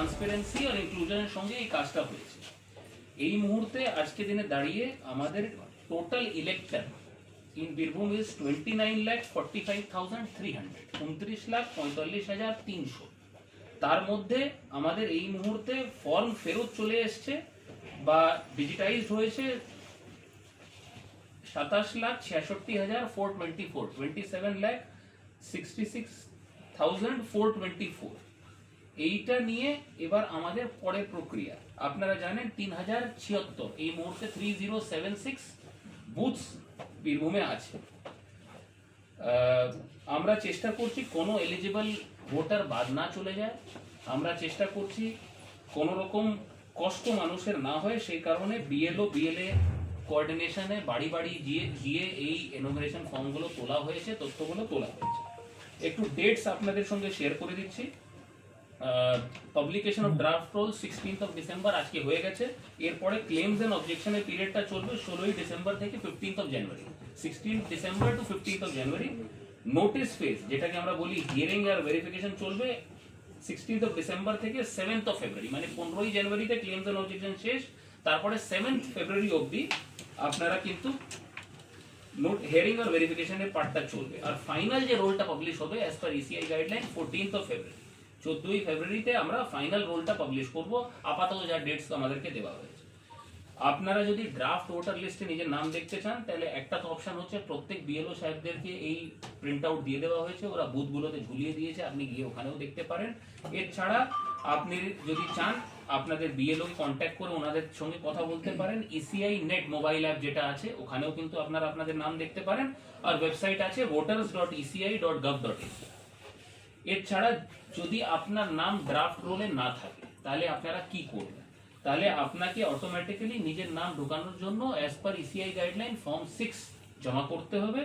Transparency আর ইনক্লুশনের সঙ্গে এই কাজটা হয়েছে। এই মুহূর্তে আজকে দিনে দাঁড়িয়ে আমাদের total elector in Birbhum is twenty nine lakh forty five thousand three hundred উনত্রিশ লাখ পঁয়তাল্লিশ হাজার তিনশো। তার মধ্যে আমাদের এই মুহূর্তে ফর্ম ফেরত চলে এসছে বা ডিজিটাইজড হয়েছে সাতাশ লাখ ছিয়াষট্টি হাজার four twenty four twenty seven lakh sixty six thousand four twenty four এইটা নিয়ে এবার আমাদের পরে প্রক্রিয়া। আপনারা জানেন তিন হাজার ছিয়াত্তর, এই মুহূর্তে three zero seven six booths বীরভূমে আছে। আমরা চেষ্টা করছি কোনো এলিজিবল ভোটার বাদ না চলে যায়। আমরা চেষ্টা করছি কোনো রকম কষ্ট মানুষের না হয়, সেই কারণে বিএলও বিএলএ কোঅর্ডিনেশনে বাড়ি বাড়ি গিয়ে গিয়ে এই এনোগ্রেশন ফর্মগুলো তোলা হয়েছে, তথ্যগুলো তোলা হয়েছে। একটু ডেটস আপনাদের সঙ্গে শেয়ার করে দিচ্ছি। Publication of draft roll sixteenth of December আজকে হয়ে গেছে। এরপরে ক্লেমস এন্ড অবজেকশনের পিরিয়ডটা চলবে ষোলোই ডিসেম্বর থেকে fifteenth of January sixteen December to fifteenth of January notice phase যেটাকে আমরা বলি হিয়ারিং আর ভেরিফিকেশন চলবে সিক্সটিন্থ অফ ডিসেম্বর থেকে সেভেন্থ অফ ফেব্রুয়ারি মানে পনেরোই জানুয়ারিতে ক্লেমস এন্ড অবজেকশন শেষ, তারপরে সেভেন্থ ফেব্রুয়ারি অবধি আপনারা কিন্তু নোট হিয়ারিং আর ভেরিফিকেশনের পার্টটা চলবে। আর ফাইনাল যে রোলটা পাবলিশ হবে as per ECI guideline fourteenth of February চোদ্দই ফেব্রুয়ারিতে আমরা ফাইনাল রোলটা পাবলিশ করব। আপাতত যা ডেটস আমাদেরকে দেওয়া হয়েছে। আপনারা যদি ড্রাফট ভোটার লিস্টে নিজের নাম দেখতে চান, তাহলে একটা তো অপশন হচ্ছে প্রত্যেক বিএলও সাহেবদেরকে এই প্রিন্ট আউট দিয়ে দেওয়া হয়েছে। ওরা বুথগুলোতে ঝুলিয়ে দিয়েছে, আপনি গিয়ে ওখানেও দেখতে পারেন। এছাড়া আপনি যদি চান, আপনাদের বিএলও কন্ট্যাক্ট করে ওনাদের সঙ্গে কথা বলতে পারেন। ইসিআই নেট মোবাইল অ্যাপ যেটা আছে, ওখানেও কিন্তু আপনারা আপনাদের নাম দেখতে পারেন। আর ওয়েবসাইট আছে voters dot ECI dot gov dot in এছাড়া যদি আপনার নাম ড্রাফট রোলে না থাকে, তাহলে আপনারা কি করবেন? তাহলে আপনাকে অটোমেটিক্যালি নিজের নাম ঢোকানোর জন্য as per ECI guideline form six জমা করতে হবে।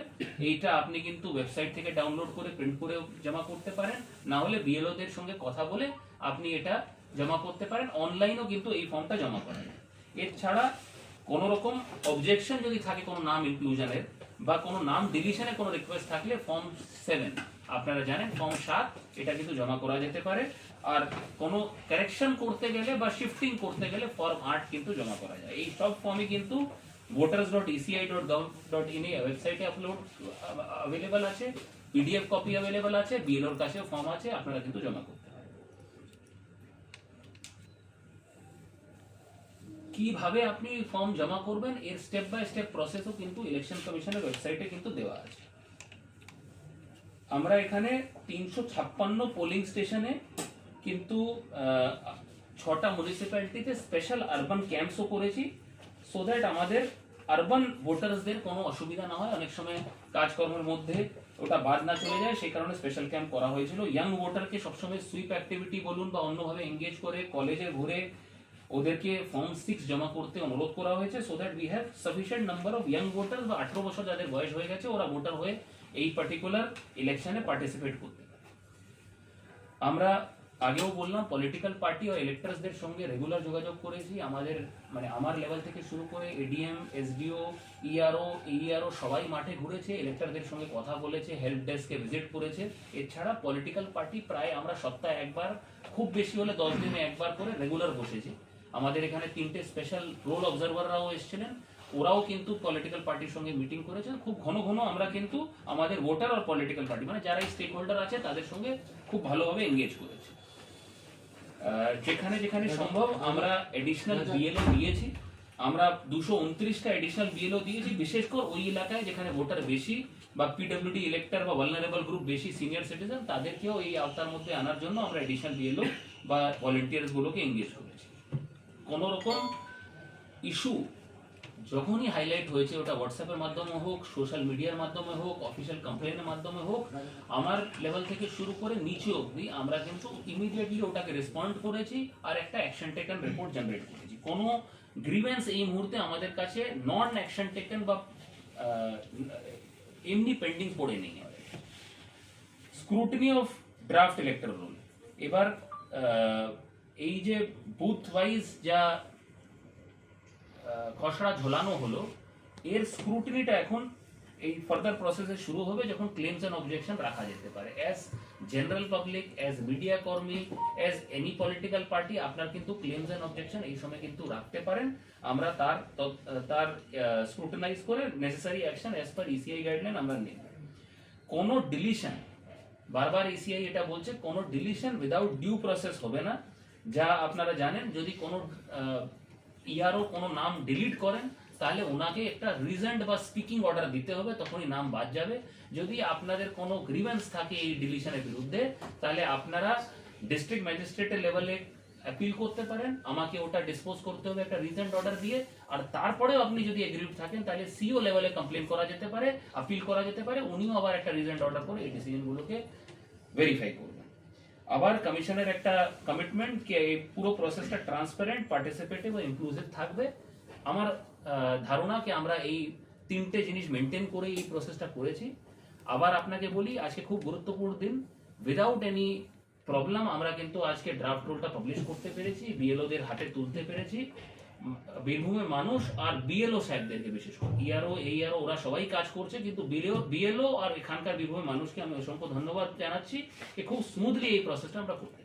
এইটা আপনি কিন্তু ওয়েবসাইট থেকে ডাউনলোড করে প্রিন্ট করে জমা করতে পারেন। না হলে বিএলওদের সঙ্গে কথা বলে আপনি এটা জমা করতে পারেন। অনলাইনেও কিন্তু এই ফর্মটা জমা করেন এছাড়া কোন রকম অবজেকশন যদি থাকে কোনো নাম ইনক্লুশনের বা কোনো নাম ডিলিশনের কোনো রিকোয়েস্ট থাকলে ফর্ম সেভেন আপনারা জানেন ফর্ম সাত, এটা কিন্তু জমা করা যেতে পারে। আর কোনো কারেকশন করতে গেলে বা শিফটিং করতে গেলে ফর্ম আট কিন্তু জমা করা যায়। এই সব ফর্মই কিন্তু voters dot ECI dot gov dot in ওয়েবসাইটে আপলোড অ্যাভেলেবল আছে পিডিএফ কপি অ্যাভেলেবল আছে বিএলওর কাছেও ফর্ম আছে, আপনারা কিন্তু জমা করতে পারেন। কীভাবে আপনি ফর্ম জমা করবেন, এর স্টেপ বাই স্টেপ প্রসেসও কিন্তু ইলেকশন কমিশনের ওয়েবসাইটে কিন্তু দেওয়া আছে। আমরা এখানে তিনশো ছাপ্পান্ন পোলিং স্টেশনে কিন্তু ছটা মিউনিসিপ্যালিটিতে স্পেশাল আরবান ক্যাম্পসও করেছি সো দ্যাট আমাদের আরবান ভোটার্সদের কোনো অসুবিধা না হয়। অনেক সময় কাজকর্মের মধ্যে ওটা বাদ না চলে যায়, সেই কারণে স্পেশাল ক্যাম্প করা হয়েছিল। ইয়াং ভোটারকে সবসময় সুইপ অ্যাক্টিভিটি বলুন বা অন্যভাবে এঙ্গেজ করে কলেজে ঘুরে ওদেরকে ফর্ম সিক্স জমা করতে অনুরোধ করা হয়েছে so that we have sufficient number of young voter বা আঠারো বছর যাদের বয়স হয়ে গেছে, ওরা ভোটার হয়ে এই পার্টিকুলার ইলেকশনে পার্টিসিপেট করতে পারে। আমরা আগেও বললাম পলিটিক্যাল পার্টি ও ইলেক্টার্সদের সঙ্গে রেগুলার যোগাযোগ করেছি। আমাদের মানে আমার লেভেল থেকে শুরু করে এডিএম এসডিও ইআরও এইআরও সবাই মাঠে ঘুরেছে ইলেক্টারদের সঙ্গে কথা বলেছে হেল্প ডেস্কে ভিজিট করেছে। এছাড়া পলিটিক্যাল পার্টি প্রায় আমরা সপ্তাহে একবার, খুব বেশি হলে দশ দিনে একবার করে রেগুলার বসেছি। আমাদের এখানে তিনটে স্পেশাল রোল অবজারভাররাও এসেছিলেন। ওরাও কিন্তু পলিটিক্যাল পার্টির সঙ্গে মিটিং করেছে। খুব ঘন ঘন আমরা কিন্তু আমাদের ভোটার আর পলিটিক্যাল পার্টি মানে যারা স্টেক হোল্ডার আছে, তাদের সঙ্গে খুব ভালোভাবে এঙ্গেজ করেছে। যেখানে যেখানে সম্ভব আমরা এডিশনাল বিএলও দিয়েছি। আমরা দুশো উনত্রিশটা এডিশনাল বিএলও দিয়েছি। বিশেষ করে ওই এলাকায় যেখানে ভোটার বেশি বা পিডব্লিউডি ইলেক্টর বা ভালনারেবল গ্রুপ বেশি সিনিয়র সিটিজেন তাদেরকেও এই আওতার মধ্যে আনার জন্য আমরা এডিশনাল বিএলও বা ভলেন্টিয়ার্স গুলোকে এঙ্গেজ করেছি। কোন রকম ইস্যু যখনই হাইলাইট হয়েছে, ওটা হোয়াটসঅ্যাপের মাধ্যমে হোক সোশ্যাল মিডিয়ার মাধ্যমে হোক অফিসিয়াল কমপ্লেনের মাধ্যমে হোক, আমার লেভেল থেকে শুরু করে নিচে অবধি আমরা কিন্তু ইমিডিয়েটলি ওটাকে রেসপন্ড করেছি আর একটা অ্যাকশন টেকেন রিপোর্ট জেনারেট করেছি। কোনো গ্রিভেন্স এই মুহূর্তে আমাদের কাছে নন অ্যাকশন টেকেন বা এমনি পেন্ডিং পড়ে নেই। Scrutiny of draft elector roll এবার এই যে বুথ ওয়াইজ যা খসড়া ঝোলানো হলো, এর স্ক্রুটিনিটা এখন এই ফার্দার প্রসেসে শুরু হবে যখন ক্লেমস এন্ড অবজেকশন রাখা যেতে পারে। As general public as media কর্মী অ্যাজ এনি পলিটিক্যাল পার্টি আপনার কিন্তু ক্লেমস এন্ড অবজেকশন এই সময় কিন্তু রাখতে পারেন। আমরা তার তার স্ক্রুটিনাইজ করে necessary action as per ECI guideline আমরা নেব। কোনো ডিলিশন বারবার এসিআই এটা বলছে, কোনো ডিলিশন উইদাউট ডিউ প্রসেস হবে না। যা আপনারা জানেন, যদি কোনো ইয়ারও কোনো নাম ডিলিট করেন, তাহলে ওনাকে একটা রিজেন্ট বা স্পিকিং অর্ডার দিতে হবে, তখনই নাম বাদ যাবে। যদি আপনাদের কোনো গ্রিভেন্স থাকে এই ডিলিশনের বিরুদ্ধে, তাহলে আপনারা ডিস্ট্রিক্ট ম্যাজিস্ট্রেটের লেভেলে অ্যাপিল করতে পারেন। আমাকে ওটা ডিসপোজ করতে হবে একটা রিজেন্ট অর্ডার দিয়ে। আর তারপরেও আপনি যদি এগ্রিভ থাকেন, তাহলে সিও লেভেলে কমপ্লেন করা যেতে পারে আপিল করা যেতে পারে। উনিও আবার একটা রিজেন্ট অর্ডার করে এই ডিসিশনগুলোকে ভেরিফাই করবেন। আবার কমিশনের একটা কমিটমেন্ট কি, এই পুরো প্রসেসটা ট্রান্সপারেন্ট পার্টিসিপেটিভ ও ইনক্লুসিভ থাকবে। আমার ধারণা কি, আমরা এই তিনটে জিনিস মেনটেন করে এই প্রসেসটা করেছি। আবার আপনাকে বলি, আজকে খুব গুরুত্বপূর্ণ দিন। উইদাউট এনি প্রবলেম আমরা কিন্তু আজকে ড্রাফট রোলটা পাবলিশ করতে পেরেছি বিএলওদের হাতে তুলতে পেরেছি। বীরভূমের মানুষ আর বিএলও স্যারদেরকে বিশেষ করে। ইয়ারও এই আরও ওরা সবাই কাজ করছে, কিন্তু বিএলও বিএলও আর এখানকার বীরভূমের মানুষকে আমি অসংখ্য ধন্যবাদ জানাচ্ছি। যে খুব স্মুথলি এই প্রসেসটা আমরা করতে